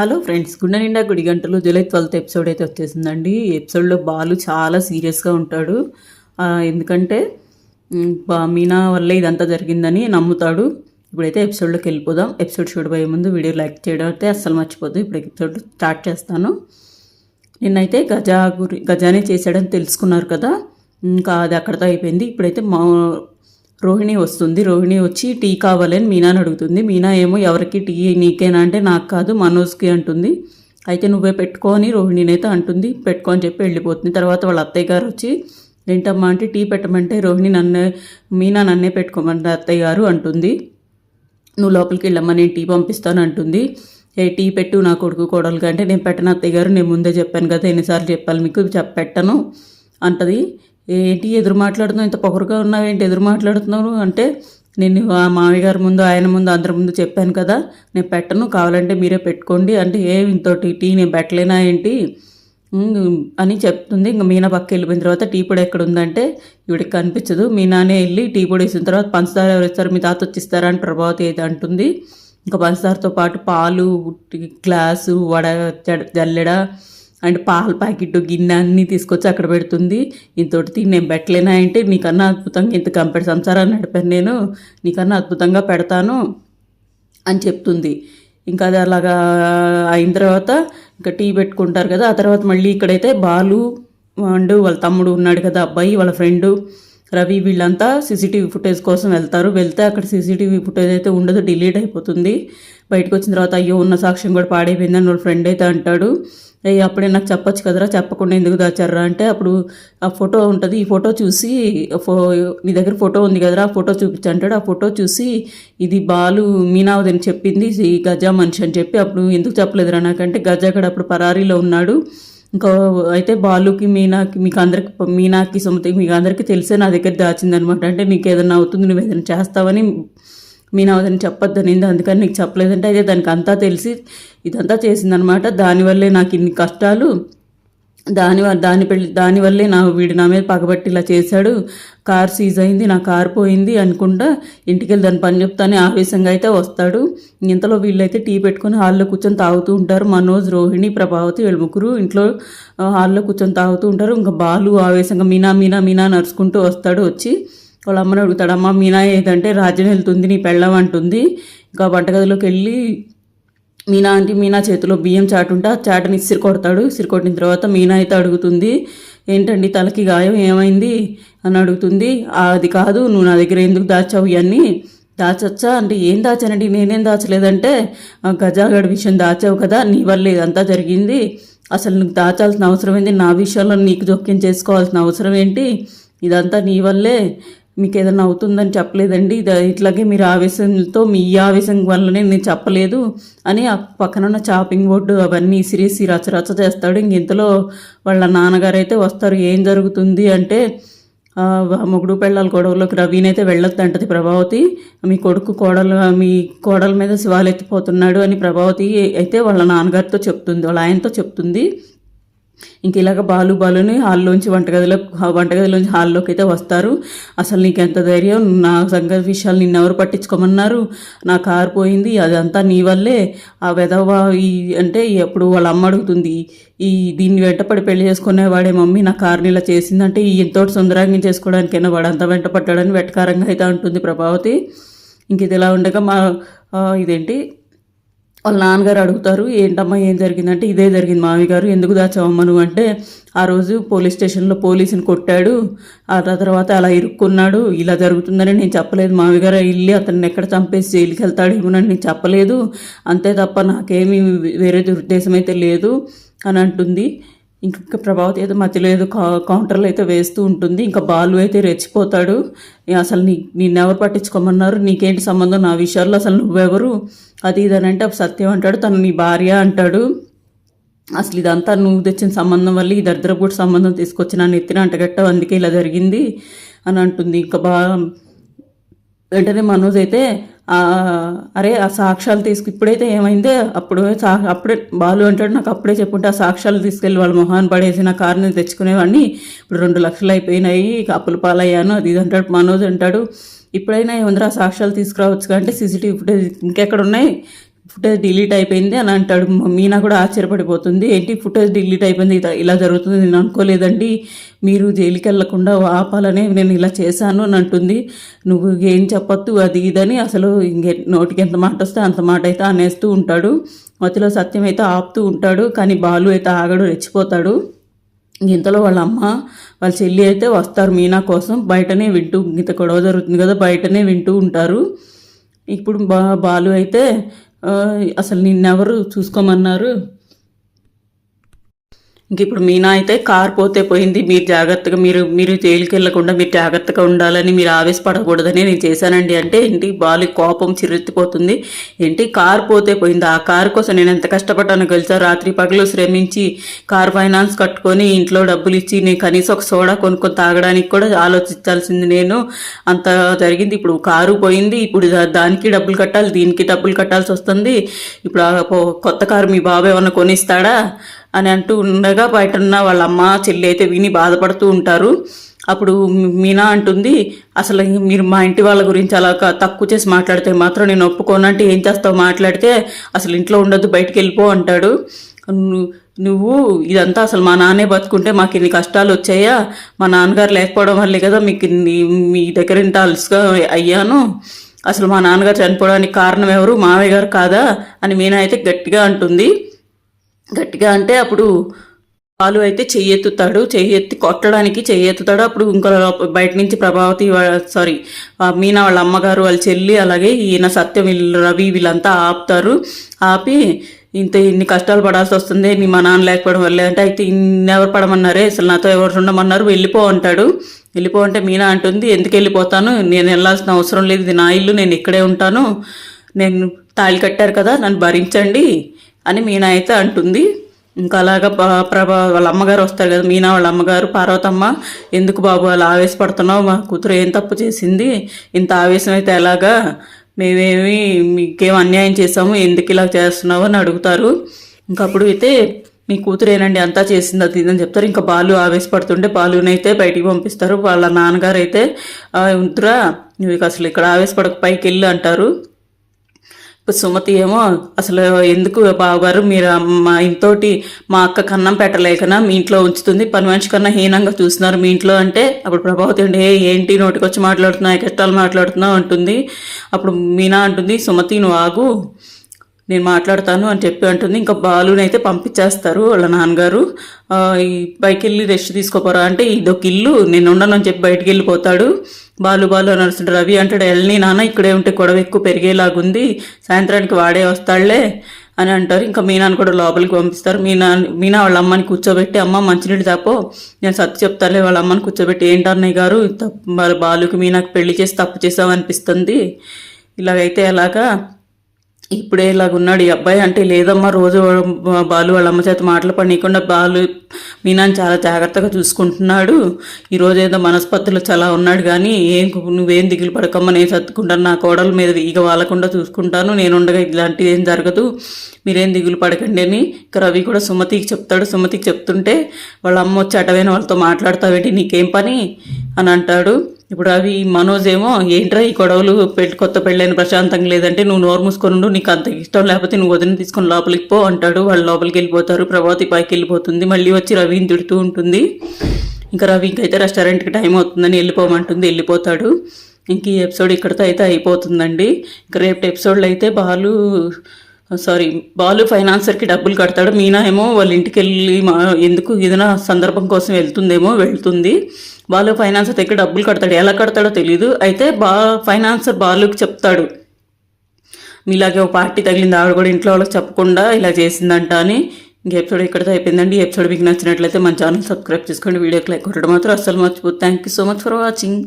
Hello friends గుండె నిండా గుడి గంటలు జూలై ట్వెల్త్ ఎపిసోడ్ అయితే వచ్చేసిందండి. ఈ ఎపిసోడ్లో బాలు చాలా సీరియస్గా ఉంటాడు. ఎందుకంటే బా- మీనా వల్లే ఇదంతా జరిగిందని నమ్ముతాడు. ఇప్పుడైతే ఎపిసోడ్లోకి వెళ్ళిపోదాం. ఎపిసోడ్ చూడబోయే ముందు వీడియో లైక్ చేయడం అయితే అస్సలు మర్చిపోద్దు. ఇప్పుడు ఎపిసోడ్ స్టార్ట్ చేస్తాను. నిన్నైతే గజా గురి గజానే చేశాడని తెలుసుకున్నారు కదా. ఇంకా అది అక్కడితో అయిపోయింది. ఇప్పుడైతే మా రోహిణి వస్తుంది. రోహిణి వచ్చి టీ కావాలని మీనాని అడుగుతుంది. మీనా ఏమో ఎవరికి టీ నీకేనా అంటే నాకు కాదు మనోజ్కి అంటుంది. అయితే నువ్వే పెట్టుకో అని అంటుంది. పెట్టుకో అని చెప్పి వెళ్ళిపోతుంది. తర్వాత వాళ్ళ అత్తయ్య గారు వచ్చి ఏంటమ్మా అంటే టీ పెట్టమంటే రోహిణి నన్నే మీనా నన్నే పెట్టుకోమంటే అత్తయ్య గారు అంటుంది. నువ్వు లోపలికి వెళ్ళమ్మా నేను టీ పంపిస్తాను అంటుంది. ఏ టీ పెట్టు నా కొడుకు కోడలుగా అంటే నేను పెట్టను అత్తయ్య గారు నేను ముందే చెప్పాను కదా ఎన్నిసార్లు చెప్పాలి మీకు చెప్ పెట్టను అంటది. ఏంటి ఎదురు మాట్లాడుతున్నావు? ఇంత పొగరుగా ఉన్నావు ఏంటి? ఎదురు మాట్లాడుతున్నావు అంటే నేను ఆ మామయ్య గారి ముందు ఆయన ముందు అందరి ముందు చెప్పాను కదా నేను పెట్టను కావాలంటే మీరే పెట్టుకోండి అంటే ఏ ఇంతోటి టీ నేను పెట్టలేనా ఏంటి? అని చెప్తుంది. ఇంకా మీనా పక్క వెళ్ళిపోయిన తర్వాత టీ పొడి ఎక్కడ ఉందంటే ఇవిడికి కనిపించదు. మీనానే వెళ్ళి టీ పొడి వేసిన తర్వాత పంచదార ఎవరు ఇస్తారు? మీ తాత వచ్చిస్తారా అని ప్రభావతి అయితే అంటుంది. ఇంకా పంచదారతో పాటు పాలు గ్లాసు వడ జడ- జల్లెడ అండ్ పాల ప్యాకెట్ గిన్నె అన్నీ తీసుకొచ్చి అక్కడ పెడుతుంది. ఇంతటి తిని నేను పెట్టలేనా అంటే నీకన్నా అద్భుతంగా ఇంత కంపెనీ సంసారాన్ని నడిపాను నేను. నీకన్నా అద్భుతంగా పెడతాను అని చెప్తుంది. ఇంకా అది అలాగా అయిన తర్వాత ఇంకా టీ పెట్టుకుంటారు కదా ఆ తర్వాత మళ్ళీ ఇక్కడైతే బాలు అండ్ వాళ్ళ తమ్ముడు ఉన్నాడు కదా అబ్బాయి వాళ్ళ ఫ్రెండ్ రవి వీళ్ళంతా సీసీటీవీ ఫుటేజ్ కోసం వెళ్తారు. వెళ్తే అక్కడ సీసీటీవీ ఫుటేజ్ అయితే ఉండదు డిలీట్ అయిపోతుంది. బయటకు వచ్చిన తర్వాత అయ్యో ఉన్న సాక్ష్యం కూడా పాడైపోయిందని వాళ్ళ ఫ్రెండ్ అయితే అంటాడు. అయ్యి అప్పుడే నాకు చెప్పొచ్చు కదరా చెప్పకుండా ఎందుకు దాచారా అంటే అప్పుడు ఆ ఫోటో ఉంటుంది ఈ ఫోటో చూసి ఫో నీ దగ్గర ఫోటో ఉంది కదరా ఆ ఫోటో చూపించంటాడు ఆ ఫోటో చూసి ఇది బాలు మీనావదని చెప్పింది ఈ గజా మనిషి అని చెప్పి అప్పుడు ఎందుకు చెప్పలేదురా నాకంటే గజా అక్కడ అప్పుడు పరారీలో ఉన్నాడు. ఇంకా అయితే బాలుకి మీనాకి మీకు అందరికి మీనాకి సుమతి మీకు అందరికీ తెలిసే నా దగ్గర దాచిందనమాట. అంటే నీకు ఏదైనా అవుతుంది నువ్వు ఏదైనా చేస్తావని మీనా అదని చెప్పొద్దనింది అందుకని నీకు చెప్పలేదంటే అయితే దానికి అంతా తెలిసి ఇదంతా చేసిందనమాట దానివల్లే నాకు ఇన్ని కష్టాలు. దాని దాని పెళ్ళి దానివల్లే నా వీడు నా మీద పగబట్టి ఇలా చేశాడు. కార్ సీజ్ అయింది నా కార్ పోయింది అనుకుంటా ఇంటికి వెళ్ళి దాని పని చెప్తానే ఆవేశంగా అయితే వస్తాడు. ఇంతలో వీళ్ళైతే టీ పెట్టుకొని హాల్లో కూర్చొని తాగుతూ ఉంటారు. మనోజ్ రోహిణి ప్రభావతి వీళ్ళు ముగ్గురు ఇంట్లో హాల్లో కూర్చొని తాగుతూ ఉంటారు. ఇంకా బాలు ఆవేశంగా మీనా మీనా మీనా నడుచుకుంటూ వస్తాడు వచ్చి. వాళ్ళ అమ్మని అడుగుతాడు అమ్మ మీనా ఏదంటే రాజ్యం వెళ్తుంది నీ పెళ్ళం అంటుంది. ఇంకా వంటగదిలోకి వెళ్ళి మీనా అంటే మీనా చేతిలో బియ్యం చాటు ఉంటే ఆ చాటని ఇసిరి కొడతాడు. ఇసిరి కొట్టిన తర్వాత మీనా అయితే అడుగుతుంది ఏంటండి తలకి గాయం ఏమైంది? అని అడుగుతుంది అది కాదు నువ్వు నా దగ్గర ఎందుకు దాచావు ఇవన్నీ? దాచొచ్చా? అంటే ఏం దాచానండి? నేనేం దాచలేదంటే "ఆ, గజాగడ్ విషయం దాచావు కదా నీ వల్ల ఇదంతా జరిగింది. అసలు నువ్వు దాచాల్సిన అవసరం ఏంటి నా విషయంలో నీకు జోక్యం చేసుకోవాల్సిన అవసరం ఏంటి? ఇదంతా నీ వల్లే. మీకు ఏదైనా అవుతుందని చెప్పలేదండి. ఇది ఇట్లాగే మీరు ఆవేశంతో మీ ఈ ఆవేశం వల్లనే నేను చెప్పలేదు అని ఆ పక్కన ఉన్న చాపింగ్ బోర్డు అవన్నీ ఇసిరేసి రచరచ చేస్తాడు. ఇంక ఇంతలో వాళ్ళ నాన్నగారు అయితే వస్తారు. ఏం జరుగుతుంది అంటే మొగుడు పెళ్ళాల గొడవలోకి రవీనైతే వెళ్ళొద్దు అంటది ప్రభావతి. మీ కొడుకు కోడలు మీ కోడల మీద శివాలు ఎత్తిపోతున్నాడు అని ప్రభావతి అయితే వాళ్ళ నాన్నగారితో చెప్తుంది వాళ్ళ ఆయనతో చెప్తుంది. ఇంక ఇలాగ బాలు బాలుని హాల్లోంచి వంటగదిలో వంటగదిలోంచి హాల్లోకి అయితే వస్తారు. అసలు నీకు ఎంత ధైర్యం? నా సంగతి విషయాలు నిన్నెవరు పట్టించుకోమన్నారు? నా కారు పోయింది అదంతా నీ వల్లే. ఆ వెధవ ఈ అంటే ఎప్పుడు వాళ్ళ అమ్మ అడుగుతుంది ఈ దీన్ని వెంటపడి పెళ్ళి చేసుకునే వాడే మమ్మీ నా కారుని ఇలా చేసిందంటే ఈ ఎంతోటి సుందరాంగం చేసుకోవడానికైనా వాడు అంత వెంట పట్టాడని వెటకారంగా అయితే అంటుంది ప్రభావతి. ఇంక ఇది ఇలా ఉండగా మా ఇదేంటి? వాళ్ళ నాన్నగారు అడుగుతారు ఏంటమ్మా ఏం జరిగిందంటే ఇదే జరిగింది మామిగారు ఎందుకు దాచావమ్మా నువ్వు అంటే ఆ రోజు పోలీస్ స్టేషన్లో పోలీసుని కొట్టాడు. ఆ తర్వాత అలా ఇరుక్కున్నాడు. ఇలా జరుగుతుందని నేను చెప్పలేదు. మావి గారు వెళ్ళి అతన్ని ఎక్కడ చంపేసి జైలుకి వెళ్తాడేమోనని నేను చెప్పలేదు. అంతే తప్ప నాకేమీ వేరే దురుద్దేశం అయితే లేదు అని అంటుంది. ఇంకా ప్రభావతి అయితే మధ్యలో ఏదో కా- కౌంటర్లు అయితే వేస్తూ ఉంటుంది. ఇంకా బాలు అయితే రెచ్చిపోతాడు. అసలు నీ నిన్నెవరు పట్టించుకోమన్నారు? నీకేంటి సంబంధం? నా విషయాల్లో అసలు నువ్వెవరు? అది ఇది అని అంటే సత్యం అంటాడు. తను నీ భార్య అంటాడు. అసలు ఇదంతా నువ్వు తెచ్చిన సంబంధం వల్ల ఈ దరిద్రపుడు సంబంధం తీసుకొచ్చి నన్ను ఎత్తిన అంటగట్టావు. అందుకే ఇలా జరిగింది అని అంటుంది. ఇంకా బా వెంటనే మనోజ్ అయితే అరే ఆ సాక్ష్యాలు తీసుకు ఇప్పుడైతే ఏమైందే? అప్పుడు సా అప్పుడే బాలు అంటాడు నాకు అప్పుడే చెప్పుంటే ఆ సాక్ష్యాలు తీసుకెళ్ళి వాళ్ళ మొహాన్ని పడేసి నా కారుని తెచ్చుకునేవాడిని. ఇప్పుడు రెండు లక్షలు అయిపోయినాయి ఇక పాలయ్యాను అది ఇది అంటాడు మనోజ్ అంటాడు. ఇప్పుడైనా ఏముందిరా సాక్ష్యాలు తీసుకురావచ్చు అంటే సీసీటీవీ ఫుటేజ్ ఇంకెక్కడ ఉన్నాయి ఫుటేజ్ డిలీట్ అయిపోయింది అని అంటాడు. మీనా కూడా ఆశ్చర్యపడిపోతుంది. ఏంటి ఫుటేజ్ డిలీట్ అయిపోయింది? ఇలా జరుగుతుంది. నేను అనుకోలేదండి. మీరు జైలుకి వెళ్ళకుండా ఆపాలని నేను ఇలా చేశాను అని అంటుంది. నువ్వు ఏం చెప్పొద్దు అది ఇదని అసలు ఇంకే నోటికి ఎంత మాట వస్తే అంత మాట అయితే అనేస్తూ ఉంటాడు. మధ్యలో సత్యం అయితే ఆపుతూ ఉంటాడు కానీ బాలు అయితే ఆగడు రెచ్చిపోతాడు. ఇంతలో వాళ్ళ అమ్మ వాళ్ళ చెల్లి అయితే వస్తారు మీనా కోసం. బయటనే వింటూ ఇంత గొడవ జరుగుతుంది కదా బయటనే వింటూ ఉంటారు. ఇప్పుడు బా బాలు అయితే అసలు నిన్నెవరు చూసుకోమన్నారు? ఇంక ఇప్పుడు మీనా అయితే కార్ పోతే పోయింది. మీరు జాగ్రత్తగా మీరు మీరు జైలుకి వెళ్ళకుండా మీరు జాగ్రత్తగా ఉండాలని మీరు ఆవేశపడకూడదని నేను చేశానండి. అంటే ఏంటి? బాలు కోపం చిరెత్తిపోతుంది ఏంటి? కార్ పోతే పోయింది. ఆ కార్ కోసం నేను ఎంత కష్టపడ్డానో కలిసా రాత్రి పగలు శ్రమించి కార్ ఫైనాన్స్ కట్టుకొని ఇంట్లో డబ్బులు ఇచ్చి నేను కనీసం ఒక సోడా కొనుక్కొని తాగడానికి కూడా ఆలోచించాల్సింది నేను. అంత జరిగింది. ఇప్పుడు కారు పోయింది. ఇప్పుడు దానికి డబ్బులు కట్టాలి. దీనికి డబ్బులు కట్టాల్సి వస్తుంది. ఇప్పుడు కొత్త కారు మీ బాబు ఏమన్నా కొనిస్తాడా? అని అంటూ ఉండగా బయట ఉన్న వాళ్ళ అమ్మ చెల్లి అయితే విని బాధపడుతూ ఉంటారు. అప్పుడు మీనా అంటుంది అసలు మీరు మా ఇంటి వాళ్ళ గురించి అలా తక్కువ చేసి మాట్లాడితే మాత్రం నేను ఒప్పుకోనంటే ఏం చేస్తావు? మాట్లాడితే అసలు ఇంట్లో ఉండొద్దు బయటికి వెళ్ళిపో అంటాడు నువ్వు ఇదంతా అసలు మా నాన్నే బతుకుంటే మాకు ఇన్ని కష్టాలు వచ్చాయా? మా నాన్నగారు లేకపోవడం వల్లే కదా మీకు ఇన్ని మీ దగ్గర ఇంత అలసిగా అయ్యాను. అసలు మా నాన్నగారు చనిపోవడానికి కారణం ఎవరు? మావయ్య గారు కాదా? అని మీనా అయితే గట్టిగా అంటుంది. గట్టిగా అంటే అప్పుడు బాలు అయితే చెయ్యెత్తుతాడు చెయ్యెత్తి కొట్టడానికి చెయ్యెత్తుతాడు. అప్పుడు ఇంకా బయట నుంచి ప్రభావతి సారీ మీనా వాళ్ళ అమ్మగారు వాళ్ళ చెల్లి అలాగే ఈయన సత్యం వీళ్ళు రవి వీళ్ళంతా ఆపుతారు. ఆపి ఇంత ఇన్ని కష్టాలు పడాల్సి వస్తుంది నీ మా నాన్న లేకపోవడం వల్లే అంటే అయితే ఇన్ని ఎవరు పడమన్నారే అసలు నాతో ఎవరు ఉండమన్నారు వెళ్ళిపో అంటాడు. వెళ్ళిపో అంటే మీనా అంటుంది ఎందుకు వెళ్ళిపోతాను? నేను వెళ్ళాల్సిన అవసరం లేదు ఇది నా ఇల్లు నేను ఇక్కడే ఉంటాను. నేను తాళి కట్టారు కదా నన్ను భరించండి. అని మీనా అయితే అంటుంది. ఇంకా అలాగా ప్రభా వాళ్ళ అమ్మగారు వస్తారు కదా మీనా వాళ్ళ అమ్మగారు పార్వతమ్మ ఎందుకు బాబు అలా ఆవేశపడుతున్నావు? మా కూతురు ఏం తప్పు చేసింది? ఇంత ఆవేశం అయితే ఎలాగా? మేమేమి మీకేం అన్యాయం చేసాము ఎందుకు ఇలా చేస్తున్నావు? అని అడుగుతారు. ఇంకప్పుడు అయితే మీ కూతురేనండి అంతా చేసింది అది అని చెప్తారు. ఇంకా బాలు ఆవేశపడుతుంటే బాలునైతే బయటికి పంపిస్తారు. వాళ్ళ నాన్నగారు అయితే "ఆ, నువ్వు అసలు ఇక్కడ ఆవేశపడక పైకి వెళ్ళు అంటారు. సుమతి ఏమో అసలు ఎందుకు బావగారు మీరు మా ఇంతోటి మా అక్క కన్నం పెట్టలేకనా మీ ఇంట్లో ఉంచుతుంది పని మనిషి కన్నా హీనంగా చూస్తున్నారు మీ ఇంట్లో అంటే అప్పుడు ప్రభావతి అండి "ఏ, ఏంటి నోటికొచ్చి మాట్లాడుతున్నావు కష్టాలు మాట్లాడుతున్నావు? అంటుంది. అప్పుడు మీనా అంటుంది సుమతి నువ్వు ఆగు నేను మాట్లాడతాను అని చెప్పి అంటుంది. ఇంకా బాలుని అయితే పంపించేస్తారు వాళ్ళ నాన్నగారు. ఈ పైకి వెళ్ళి రెస్ట్ తీసుకోపోరా అంటే ఇదొక ఇల్లు నేను ఉండను అని చెప్పి బయటికి వెళ్ళిపోతాడు. బాలు బాలు అని అరుస్తుంటాడు. రవి అంటాడు వెళ్ళని నాన్న ఇక్కడే ఉంటే గొడవ ఎక్కువ పెరిగేలాగుంది సాయంత్రానికి వాడే వస్తాడులే అని అంటారు. ఇంకా మీనాని కూడా లోపలికి పంపిస్తారు. మీనా మీనా వాళ్ళ అమ్మని కూర్చోబెట్టి అమ్మ మంచినీళ్ళు తప్పో నేను సత్తు చెప్తాలే వాళ్ళ అమ్మని కూర్చోబెట్టి ఏంటన్నయ్య గారు తప్పు బాలుకి మీనాకు పెళ్ళి చేసి తప్పు చేసామనిపిస్తుంది ఇలాగైతే ఎలాగా ఇప్పుడే ఇలాగున్నాడు ఈ అబ్బాయి. అంటే లేదమ్మా రోజు బాలు వాళ్ళ అమ్మ చేత మాటలు పడనీయకుండా బాలు మీనాన్ని చాలా జాగ్రత్తగా చూసుకుంటున్నాడు. ఈరోజు ఏదో మనస్పత్తులు చాలా ఉన్నాడు కానీ ఏం నువ్వేం దిగులు పడకమ్మా నేను సర్దుకుంటాను నా కోడల మీద ఈగ వాళ్ళకుండా చూసుకుంటాను నేను ఉండగా ఇలాంటిది ఏం జరగదు. మీరేం దిగులు పడకండి అని ఇక రవి కూడా సుమతికి చెప్తాడు. సుమతికి చెప్తుంటే వాళ్ళ అమ్మ వచ్చి అటవైన వాళ్ళతో మాట్లాడతావేంటి నీకేం పని? అని అంటాడు. ఇప్పుడు అవి మనోజ్ ఏమో ఏంట్రా ఈ గొడవలు? పెళ్ళి కొత్త పెళ్ళైన ప్రశాంతంగా లేదంటే నువ్వు నోరు మూసుకొని నీకు అంత ఇష్టం లేకపోతే నువ్వు వదిన తీసుకొని లోపలికి పో అంటాడు. వాళ్ళు లోపలికి వెళ్ళిపోతారు. ప్రభావతి పైకి వెళ్ళిపోతుంది. మళ్ళీ వచ్చి రవిని తిడుతూ ఉంటుంది. ఇంకా రవి ఇంకైతే రెస్టారెంట్కి టైం అవుతుందని వెళ్ళిపోమంటుంది. వెళ్ళిపోతాడు. ఇంక ఈ ఎపిసోడ్ ఇక్కడితో అయితే అయిపోతుందండి. ఇంకా రేపు ఎపిసోడ్లో అయితే బాలు సారీ బాలు ఫైనాన్సర్కి డబ్బులు కడతాడు. మీనా ఏమో వాళ్ళ ఇంటికి వెళ్ళి మా ఎందుకు ఏదైనా సందర్భం కోసం వెళ్తుందేమో వెళ్తుంది. బాలు ఫైనాన్సర్ దగ్గర డబ్బులు కడతాడు. ఎలా కడతాడో తెలియదు అయితే బా ఫైనాన్సర్ బాలుకి చెప్తాడు. మీలాగే ఒక పార్టీ తగిలింది. ఆవిడ కూడా ఇంట్లో వాళ్ళకి చెప్పకుండా ఇలా చేసిందంట అని. ఇంక ఎపిసోడ్ ఇక్కడితో అయిపోయిందండి. ఎపిసోడ్ మీకు నచ్చినట్లయితే మన ఛానల్ సబ్స్క్రైబ్ చేసుకోండి. వీడియోకి లైక్ కొట్టడం మాత్రం అస్సలు మర్చిపోతుంది thank you so much for watching